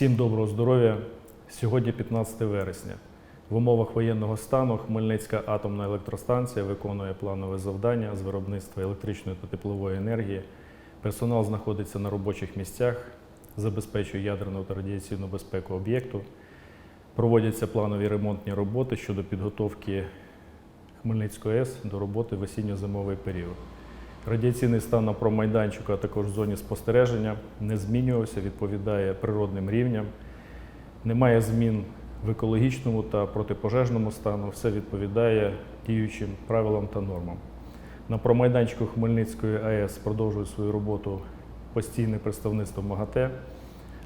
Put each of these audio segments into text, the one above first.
Всім доброго здоров'я. Сьогодні 15 вересня. В умовах воєнного стану Хмельницька атомна електростанція виконує планове завдання з виробництва електричної та теплової енергії. Персонал знаходиться на робочих місцях, забезпечує ядерну та радіаційну безпеку об'єкту. Проводяться планові ремонтні роботи щодо підготовки Хмельницької АЕС до роботи в осінньо-зимовий період. Радіаційний стан на промайданчику, а також в зоні спостереження не змінювався, відповідає природним рівням. Немає змін в екологічному та протипожежному стану, все відповідає діючим правилам та нормам. На промайданчику Хмельницької АЕС продовжує свою роботу постійне представництво МАГАТЕ.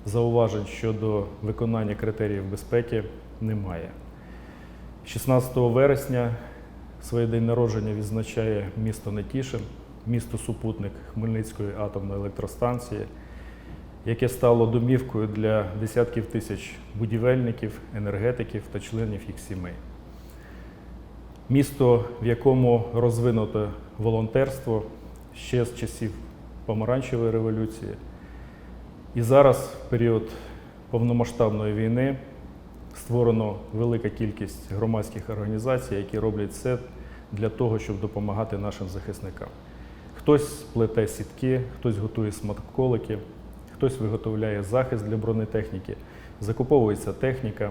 Зауважень щодо виконання критеріїв безпеки немає. 16 вересня своє день народження відзначає місто Нетішин, місто супутник Хмельницької атомної електростанції, яке стало домівкою для десятків тисяч будівельників, енергетиків та членів їх сімей. Місто, в якому розвинуто волонтерство ще з часів помаранчевої революції. І зараз, в період повномасштабної війни, створено велика кількість громадських організацій, які роблять все для того, щоб допомагати нашим захисникам. Хтось плете сітки, хтось готує смаколики, хтось виготовляє захист для бронетехніки, закуповується техніка,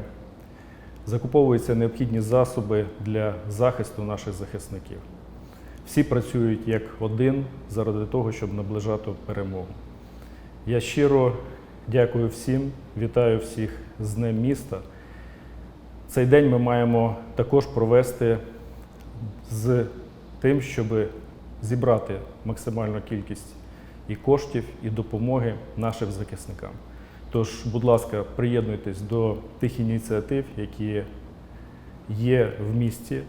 закуповуються необхідні засоби для захисту наших захисників. Всі працюють як один заради того, щоб наближати перемогу. Я щиро дякую всім, вітаю всіх з Днем міста. Цей день ми маємо також провести з тим, щоб зібрати максимальну кількість і коштів, і допомоги нашим захисникам. Тож, будь ласка, приєднуйтесь до тих ініціатив, які є в місті,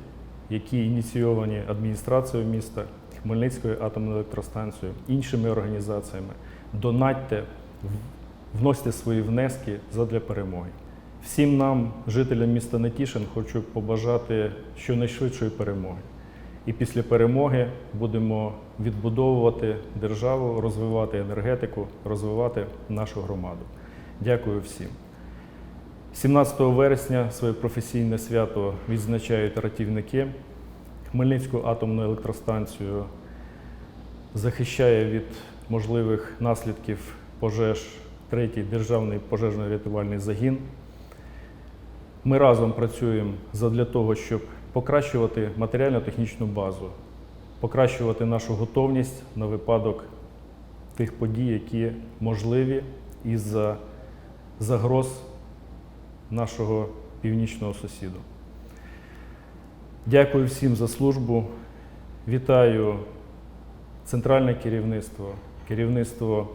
які ініційовані адміністрацією міста, Хмельницькою атомною електростанцією, іншими організаціями. Донатьте, вносьте свої внески задля перемоги. Всім нам, жителям міста Нетішин, хочу побажати щонайшвидшої перемоги. І після перемоги будемо відбудовувати державу, розвивати енергетику, розвивати нашу громаду. Дякую всім. 17 вересня своє професійне свято відзначають ратівники. Хмельницьку атомну електростанцію захищає від можливих наслідків пожеж третій державний пожежно-рятувальний загін. Ми разом працюємо задля того, щоб покращувати матеріально-технічну базу, покращувати нашу готовність на випадок тих подій, які можливі із-за загроз нашого північного сусіду. Дякую всім за службу. Вітаю центральне керівництво, керівництво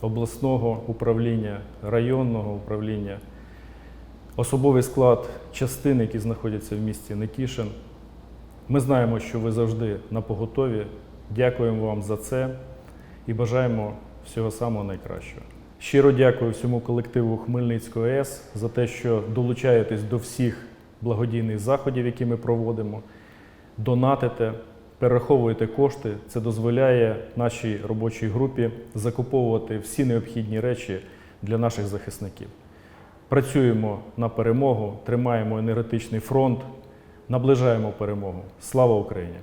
обласного управління, районного управління, особовий склад частин, які знаходяться в місті Нетішин. Ми знаємо, що ви завжди на поготові. Дякуємо вам за це і бажаємо всього самого найкращого. Щиро дякую всьому колективу Хмельницької АЕС за те, що долучаєтесь до всіх благодійних заходів, які ми проводимо. Донатите, перераховуєте кошти. Це дозволяє нашій робочій групі закуповувати всі необхідні речі для наших захисників. Працюємо на перемогу, тримаємо енергетичний фронт, наближаємо перемогу. Слава Україні!